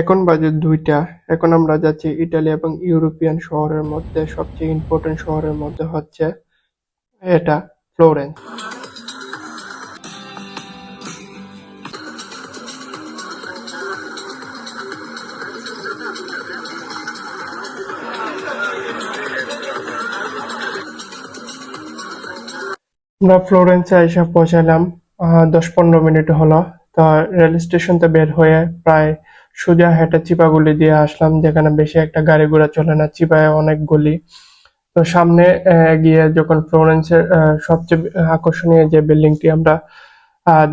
এখন বাজে দুইটা। এখন আমরা যাচ্ছি ইটালি এবং ইউরোপিয়ান শহরের মধ্যে, সবচেয়ে ইম্পর্টেন্ট শহরের মধ্যে হচ্ছে এটা, ফ্লোরেন্স। আমরা ফ্লোরেন্সে এসে পৌঁছালাম দশ পনেরো মিনিট হলো। তো রেল স্টেশন থেকে বের হয়ে প্রায় সোজা হেঁটে চিপা চিপাগুলি দিয়ে আসলাম, যেখানে বেশি একটা গাড়ি ঘোড়া চলে না, চিপায় অনেক গলি। তো সামনে গিয়ে যখন ফ্লোরেন্সের সবচেয়ে আকর্ষণীয় যে বিল্ডিংটি আমরা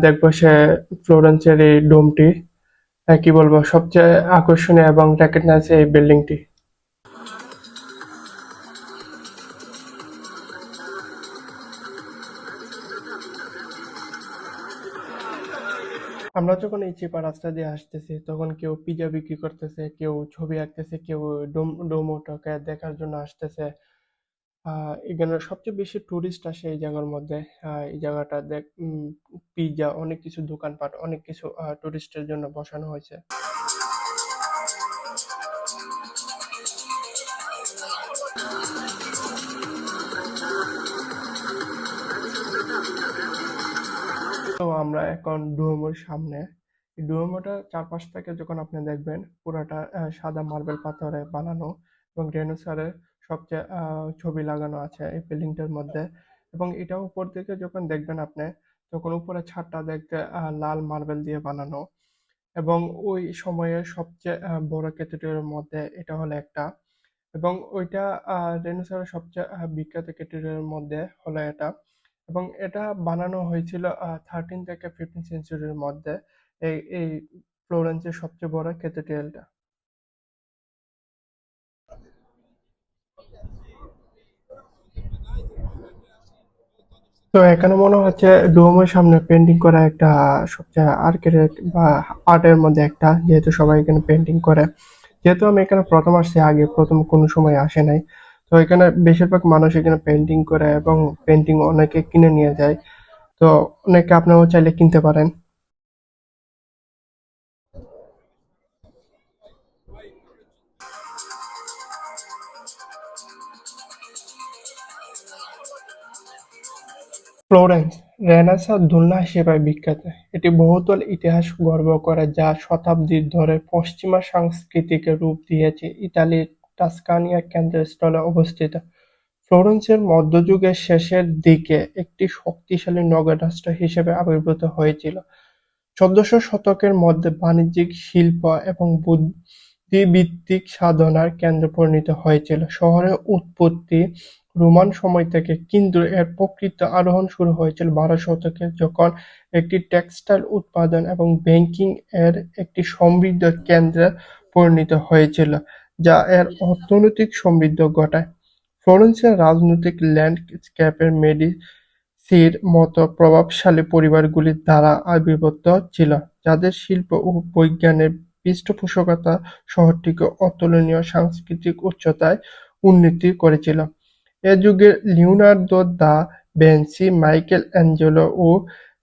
দেখব সে ফ্লোরেন্সের এই ডোমটি কি বলব, সবচেয়ে আকর্ষণীয় এবং রেকগনাইজ এই বিল্ডিংটি। আমরা যখন এই চিপা রাস্তা দিয়ে আসতেছি, তখন কেউ পিজা বিক্রি করতেছে, কেউ ছবি আঁকতেছে, কেউ ডোম ডোমোটাকে দেখার জন্য আসতেছে। এখানে সবচেয়ে বেশি টুরিস্ট আসে এই জায়গার মধ্যে। এই জায়গাটা দেখ পিজা অনেক কিছু দোকানপাট, অনেক কিছু টুরিস্টের জন্য বসানো হয়েছে। তো আমরা এখন ডুওমোর সামনে। এই ডুওমোটা চারপাশ থেকে যখন আপনি দেখবেন, পুরাটা সাদা মার্বেল পাথরে বানানো এবং ডাইনোসরের সবচেয়ে ছবি লাগানো আছে এই বিল্ডিংটার মধ্যে। এবং এটা উপর থেকে যখন দেখবেন আপনি, তখন উপরে ছাদটা দেখতে লাল মার্বেল দিয়ে বানানো। এবং ওই সময়ের সবচেয়ে বড় ক্যাথেড্রালের মধ্যে এটা হলো একটা। এবং ওইটা ডাইনোসরের সবচেয়ে বিখ্যাত ক্যাথেড্রালের মধ্যে হলো এটা। এবং এটা বানানো হয়েছিল থার্টিন থেকে ফিফটিন সেঞ্চুরির মধ্যে। এই এই ফ্লোরেন্সের সবচেয়ে বড় ক্যাথেড্রালটা তো এখানে মনে হচ্ছে ডোমের সামনে পেন্টিং করা একটা সবচেয়ে আর্কিটেক্ট বা আর্টের মধ্যে একটা, যেহেতু সবাই এখানে পেন্টিং করে। যেহেতু আমি এখানে প্রথম আসছি, আগে প্রথম কোনো সময় আসে নাই। তো এখানে বেশিরভাগ মানুষ এখানে পেন্টিং করে এবং পেন্টিং অনেকে কিনে নিয়ে যায়। তো অনেকে আপনারাও চাইলে কিনতে পারেন। ফ্লোরেন্স রেনেসাঁ দোলনা হিসেবে বিখ্যাত। এটি বহুতল ইতিহাস গর্ব করে, যা শতাব্দী ধরে পশ্চিমা সংস্কৃতিকে রূপ দিয়েছে। ইতালির টাস্কানিয়া কেন্দ্রস্থলে অবস্থিত। ফ্লোরেন্সের মধ্যযুগের শেষের দিকে একটি শক্তিশালী নগর রাষ্ট্র হিসেবে আবির্ভূত হয়েছিল। চোদ্দশ শতকের মধ্যে বাণিজ্যিক শিল্প এবং বুদ্ধিবৃত্তিক সাধনার কেন্দ্রে পরিণত হয়েছিল। শহরের উৎপত্তি, রোমান সময় থেকে কিন্তু এর প্রকৃত আরোহণ শুরু হয়েছিল বারো শতকে, যখন একটি টেক্সটাইল উৎপাদন এবং ব্যাংকিং এর একটি সমৃদ্ধ কেন্দ্রে পরিণত হয়েছিল। যা এর অর্থনৈতিক সমৃদ্ধি ঘটায় ফ্লোরেন্সের রাজনৈতিক ল্যান্ডস্কেপের মেডিসির মতো প্রভাবশালী পরিবারগুলির দ্বারা আবির্ভূত ছিল, যাদের শিল্প ও বিজ্ঞানের পৃষ্ঠপোষকতা শহরটিকে অতুলনীয় সাংস্কৃতিক উচ্চতায় উন্নীত করেছিল। এ যুগে Leonardo da Vinci, Michelangelo ও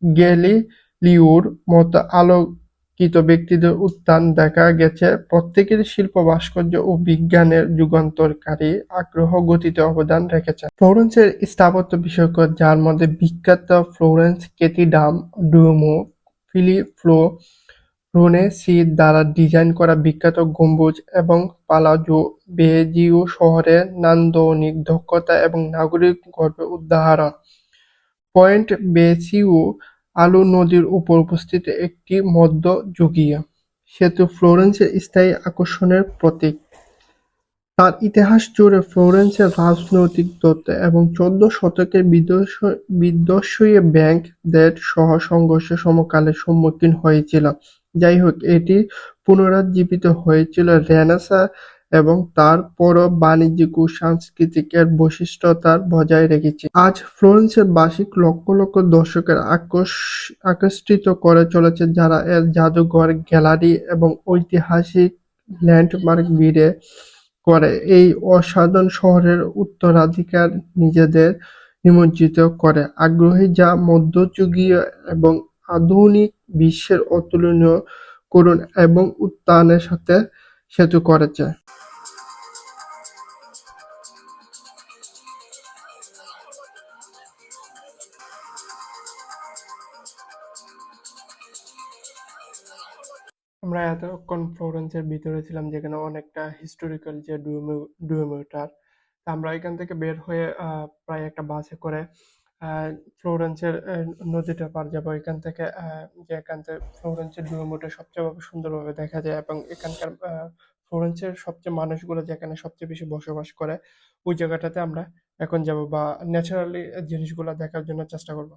গ্যালিলিওর মতো আলোকিত ব্যক্তিদের উত্থান দেখা গেছে প্রত্যেকের শিল্প ভাস্কর্য ও বিজ্ঞানের যুগান্তকারী আগ্রহ গতিতে অবদান রেখেছে। ফ্লোরেন্সের স্থাপত্য বিষয়ক যার মধ্যে বিখ্যাত Florence cathedral Duomo, Filippo Brunelleschi দ্বারা ডিজাইন করা বিখ্যাত গম্বুজ এবং পালাজো ভেজিও শহরের নান্দনিক দক্ষতা এবং নাগরিক গর্বের উদাহরণ। পয়েন্ট ভেসিও আলু নদীর উপর অবস্থিত একটি মধ্যযুগীয় সেতু ফ্লোরেন্সের স্থায়ী আকর্ষণের প্রতীক। তার ইতিহাস জুড়ে ফ্লোরেন্সের রাজনৈতিক তত্ত্ব এবং চোদ্দ শতকের বিধ্বংসী ব্যাংক-দের সহ সংঘর্ষের সমকালে সম্মুখীন হয়েছিল। যাইহোক, এটি পুনরুজ্জীবিত হয়েছিল রেনেসাঁ এবং তারপরও বাণিজ্যিক ও সাংস্কৃতিক এর বৈশিষ্ট্যতা বজায় রেখেছে। আজ ফ্লোরেন্সের বার্ষিক লক্ষ লক্ষ দর্শককে আকর্ষিত করে চলেছে যারা এর জাদুঘর, গ্যালারি এবং ঐতিহাসিক ল্যান্ডমার্ক ভিড়ে করে। এই অসাধারণ শহরের উত্তরাধিকার নিজেদের নিমজ্জিত করে। আগ্রহী যা মধ্যযুগীয় এবং আধুনিক বিশ্বের অতুলনীয় করুন এবং উত্থানের সাথে সেতু করেছে। আমরা এতক্ষণ ফ্লোরেন্সের ভিতরে ছিলাম যেখানে অনেকটা হিস্টোরিক্যাল যে ডুয়োমিটার আমরা এখান থেকে বের হয়ে প্রায় একটা বাসে করে ফ্লোরেন্সের নদীটা পার যাব এখান থেকে যে এখান থেকে ফ্লোরেন্সের ডুয়োমিটার সবচেয়ে ভাবে সুন্দরভাবে দেখা যায় এবং এখানকার ফ্লোরেন্সের সবচেয়ে মানুষগুলো যেখানে সবচেয়ে বেশি বসবাস করে, ওই জায়গাটাতে আমরা এখন যাব বা ন্যাচারালি জিনিসগুলো দেখার জন্য চেষ্টা করব।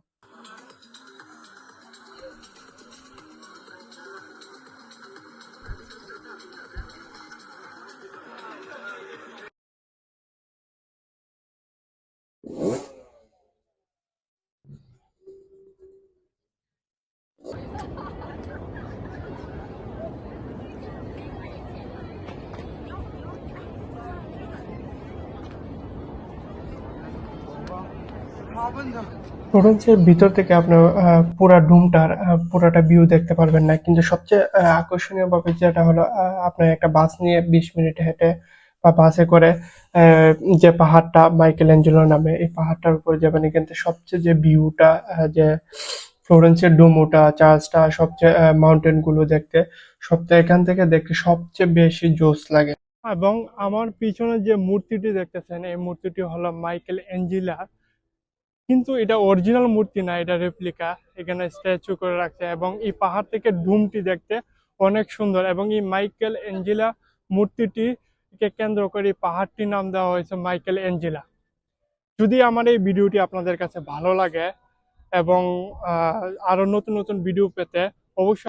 ভিতর থেকে আপনার পুরা ডুমটার পুরাটা ভিউ দেখতে পারবেন না, কিন্তু সবচেয়ে আকর্ষণীয় ভাবে যেটা হলো আপনার একটা বাস নিয়ে বিশ মিনিট হেঁটে বা বাসে করে যে পাহাড়টা মাইকেল অ্যাঞ্জেলো নামে, এই পাহাড়টার উপরে যাবেন, এখান সবচেয়ে যে ভিউটা যে ফ্লোরেন্সের ডুমোটা, চার্চটা, সবচেয়ে মাউন্টেনগুলো দেখতে। সবচেয়ে এখান থেকে দেখতে সবচেয়ে বেশি জোস লাগে। এবং আমার পিছনে যে মূর্তিটি দেখতেছেন, এই মূর্তিটি হলো মাইকেল অ্যাঞ্জেলা কিন্তু এটা অরিজিনাল মূর্তি না, এটা রেপ্লিকা এখানে স্ট্যাচু করে রাখছে এবং এই পাহাড় থেকে ডুমটি দেখতে অনেক সুন্দর। এবং এই মাইকেল অ্যাঞ্জেলা মূর্তিটিকে কেন্দ্র করে এই পাহাড়টির নাম দেওয়া হয়েছে মাইকেল অ্যাঞ্জেলা যদি আমার এই ভিডিওটি আপনাদের কাছে ভালো লাগে এবং আরও আরও নতুন নতুন ভিডিও পেতে অবশ্যই